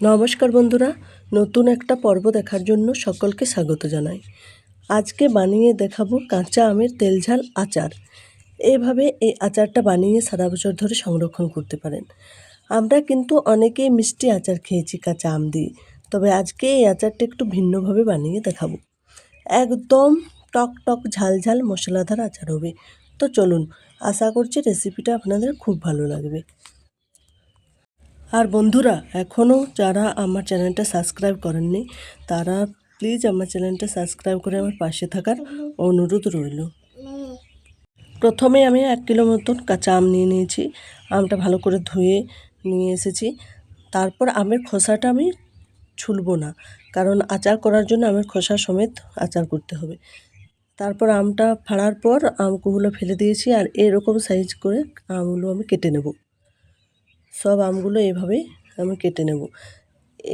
নমস্কার বন্ধুরা, নতুন একটা পর্ব দেখার জন্য সকলকে স্বাগত জানাই। আজকে বানিয়ে দেখাবো কাঁচা আমের তেলঝাল আচার। এভাবে এই আচারটা বানিয়ে সারা বছর ধরে সংরক্ষণ করতে পারেন। আমরা কিন্তু অনেকেই মিষ্টি আচার খেয়েছি কাঁচা আম দিয়ে, তবে আজকে এই আচারটা একটু ভিন্নভাবে বানিয়ে দেখাবো। একদম টক টক ঝাল ঝাল মশলাদার আচার হবে। তো চলুন, আশা করছি রেসিপিটা আপনাদের খুব ভালো লাগবে। আর বন্ধুরা এখনও যারা আমার চ্যানেলটা সাবস্ক্রাইব করেননি, তারা প্লিজ আমার চ্যানেলটা সাবস্ক্রাইব করে আমার পাশে থাকার অনুরোধ রইল। প্রথমে আমি এক কিলো মতন কাঁচা আম নিয়ে নিয়েছি। আমটা ভালো করে ধুয়ে নিয়ে এসেছি। তারপর আমের খোসাটা আমি ছুলবো না, কারণ আচার করার জন্য আমের খোসা সমেত আচার করতে হবে। তারপর আমটা ফাড়ার পর আমগুলো ফেলে দিয়েছি আর এরকম সাইজ করে আমগুলো আমি কেটে নেব। সব আমগুলো এভাবে আমি কেটে নেব।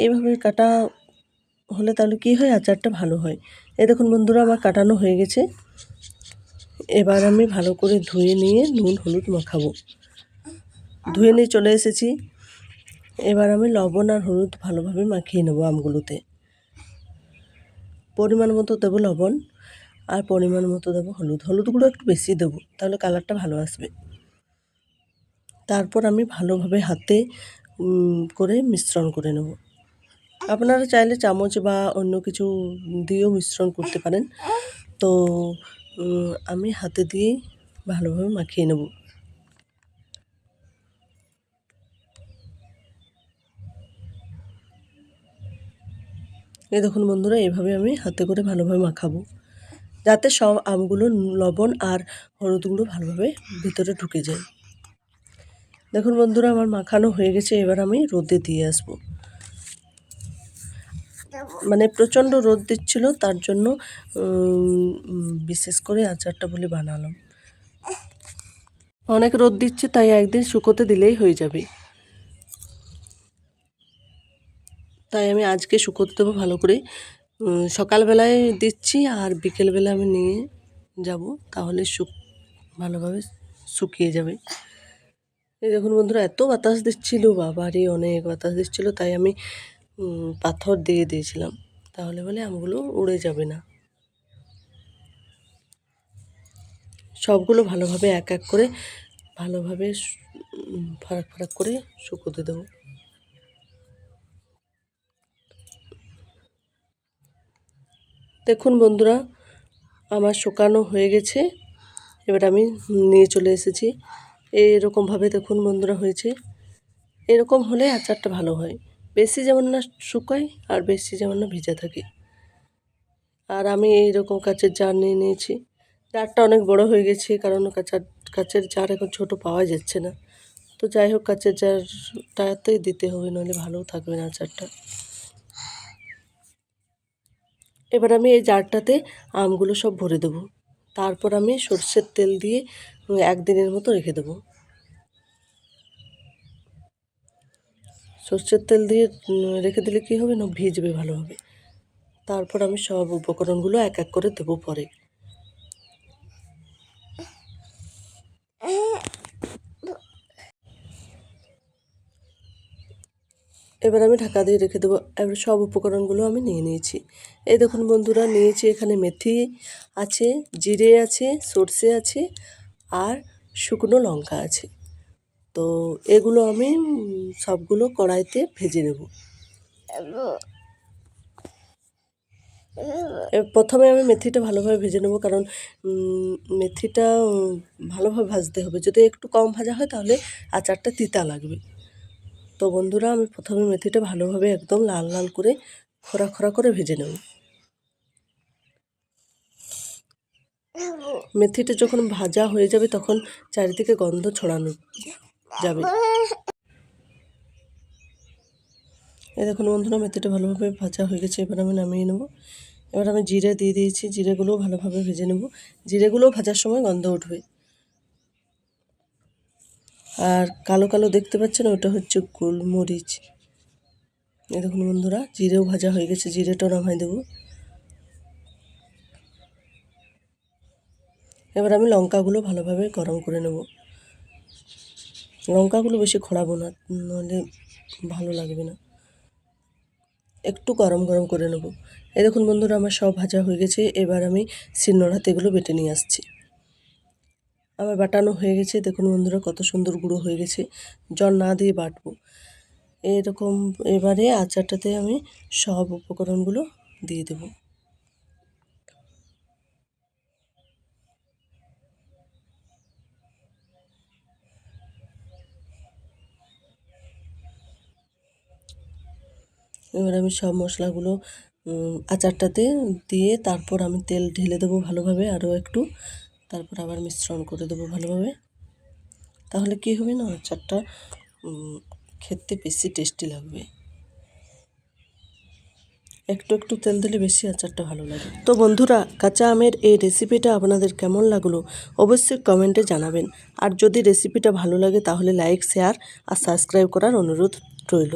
এইভাবে কাটা হলে তাহলে কী হয়? আচারটা ভালো হয়। এই দেখুন বন্ধুরা, আমার কাটানো হয়ে গেছে। এবার আমি ভালো করে ধুয়ে নিয়ে নুন, হলুদ মাখাবো। ধুয়ে নিয়ে চলে এসেছি। এবার আমি লবণ আর হলুদ ভালোভাবে মাখিয়ে নেব আমগুলোতে। পরিমাণ মতো দেবো লবণ আর পরিমাণ মতো দেবো হলুদ। হলুদগুলো একটু বেশি দেবো, তাহলে কালারটা ভালো আসবে। তারপর আমি ভালোভাবে হাতে করে মিশ্রণ করে নেব। আপনারা চাইলে চামচ বা অন্য কিছু দিয়েও মিশ্রণ করতে পারেন। তো আমি হাতে দিয়েই ভালোভাবে মাখিয়ে নেব। এই দেখুন বন্ধুরা, এভাবে আমি হাতে করে ভালোভাবে মাখাবো। যাতে সব আমগুলো লবণ আর হলুদগুলো ভালোভাবে ভিতরে ঢুকে যায়। দেখুন বন্ধুরা, আমার মাখানো হয়ে গেছে, এবার আমি রোদে দিয়ে আসব। মানে প্রচণ্ড রোদ দিচ্ছিল, তার জন্য বিশেষ করে আচারটা বলে বানালাম। অনেক রোদ দিচ্ছে, তাই একদিন শুকোতে দিলেই হয়ে যাবে। তাই আমি আজকে শুকোতে দেবো ভালো করে। সকালবেলায় দিচ্ছি, আর বিকেলবেলা আমি নিয়ে যাব, তাহলে শুক ভালোভাবে শুকিয়ে যাবে। এই দেখুন বন্ধুরা, এত বাতাস দিচ্ছিল বাবারই অনেক বাতাস দিচ্ছিল, তাই আমি পাথর দিয়ে দিয়েছিলাম। তাহলে বলে আমগুলো উড়ে যাবে না। সবগুলো ভালোভাবে এক এক করে, ভালোভাবে ফারাক ফারাক করে শুকোতে দেবো। দেখুন বন্ধুরা, আমার শুকানো হয়ে গেছে। এবার আমি নিয়ে চলে এসেছি। এরকমভাবে দেখুন বন্ধুরা হয়েছে। এরকম হলে আচারটা ভালো হয়। বেশি যেমন না শুকায় আর বেশি যেমন না ভিজা থাকে। আর আমি এইরকম কাচের জার নিয়ে নিয়েছি। জারটা অনেক বড় হয়ে গেছে কারণ কাঁচার কাচের জার এখন ছোট পাওয়া যাচ্ছে না। তো যাই হোক, কাচের জারটাতেই দিতে হবে, নইলে ভালোও থাকবে না আচারটা। এবার আমি এই জারটাতে আমগুলো সব ভরে দেবো। তারপর আমি সর্ষের তেল দিয়ে একদিনের মতো রেখে দেবো। সর্ষের তেল দিয়ে রেখে দিলে কী হবে না? ভিজবে ভালোভাবে। তারপর আমি সব উপকরণগুলো এক এক করে দেবো পরে। এবার আমি ঢাকা দিয়ে রেখে দেবো। এবার সব উপকরণগুলো আমি নিয়ে নিয়েছি। এই দেখুন বন্ধুরা, নিয়েছি এখানে মেথি আছে, জিরে আছে, সর্ষে আছে আর শুকনো লঙ্কা আছে। তো এগুলো আমি সবগুলো কড়াইতে ভেজে নেব। প্রথমে আমি মেথিটা ভালোভাবে ভেজে নেব কারণ মেথিটা ভালোভাবে ভাজতে হবে। যদি একটু কম ভাজা হয় তাহলে আচারটা তিতা লাগবে। তো বন্ধুরা, আমি প্রথমে মেথিটা ভালোভাবে একদম লাল লাল করে খরা খরা করে ভেজে নেব। মেথিটা যখন ভাজা হয়ে যাবে, তখন চারিদিকে গন্ধ ছড়ানো যাবে। এই দেখুন বন্ধুরা, মেথিটা ভালোভাবে ভাজা হয়ে গেছে, এবার আমি নামিয়ে নেব। এবার আমি জিরে দিয়ে দিয়েছি, জিরেগুলোও ভালোভাবে ভেজে নেব। জিরেগুলোও ভাজার সময় গন্ধ উঠবে। আর কালো কালো দেখতে পাচ্ছেন ওটা হচ্ছে গোলমরিচ। এই দেখুন বন্ধুরা, জিরেও ভাজা হয়ে গেছে, জিরেটাও নামাই দেবো। এবার আমি লঙ্কাগুলো ভালোভাবে গরম করে নেব। লঙ্কাগুলো বেশি খোড়াবো না, নাহলে ভালো লাগবে না। একটু গরম গরম করে নেব। এই দেখুন বন্ধুরা, আমার সব ভাজা হয়ে গেছে, এবার আমি শিলনোড় হাতে এগুলো বেটে নিয়ে আসছি। আমার বাটানো হয়ে গেছে। দেখুন বন্ধুরা, কত সুন্দর গুঁড়ো হয়ে গেছে। জল না দিয়ে বাটবো। এরকম এবারে আচারটাতে আমি সব উপকরণগুলো দিয়ে দেবো। এবার আমি সব মশলাগুলো আচারটাতে দিয়ে তারপর আমি তেল ঢেলে দেবো ভালোভাবে। আরও একটু তারপর আবার মিশ্রণ করে দেবো ভালোভাবে। তাহলে কী হবে না? আচারটা খেতে বেশি টেস্টি লাগবে। একটু একটু তেল দিলে বেশি আচারটা ভালো লাগে। তো বন্ধুরা, কাঁচা আমের এই রেসিপিটা আপনাদের কেমন লাগল অবশ্যই কমেন্টে জানাবেন। আর যদি রেসিপিটা ভালো লাগে তাহলে লাইক শেয়ার আর সাবস্ক্রাইব করার অনুরোধ রইল।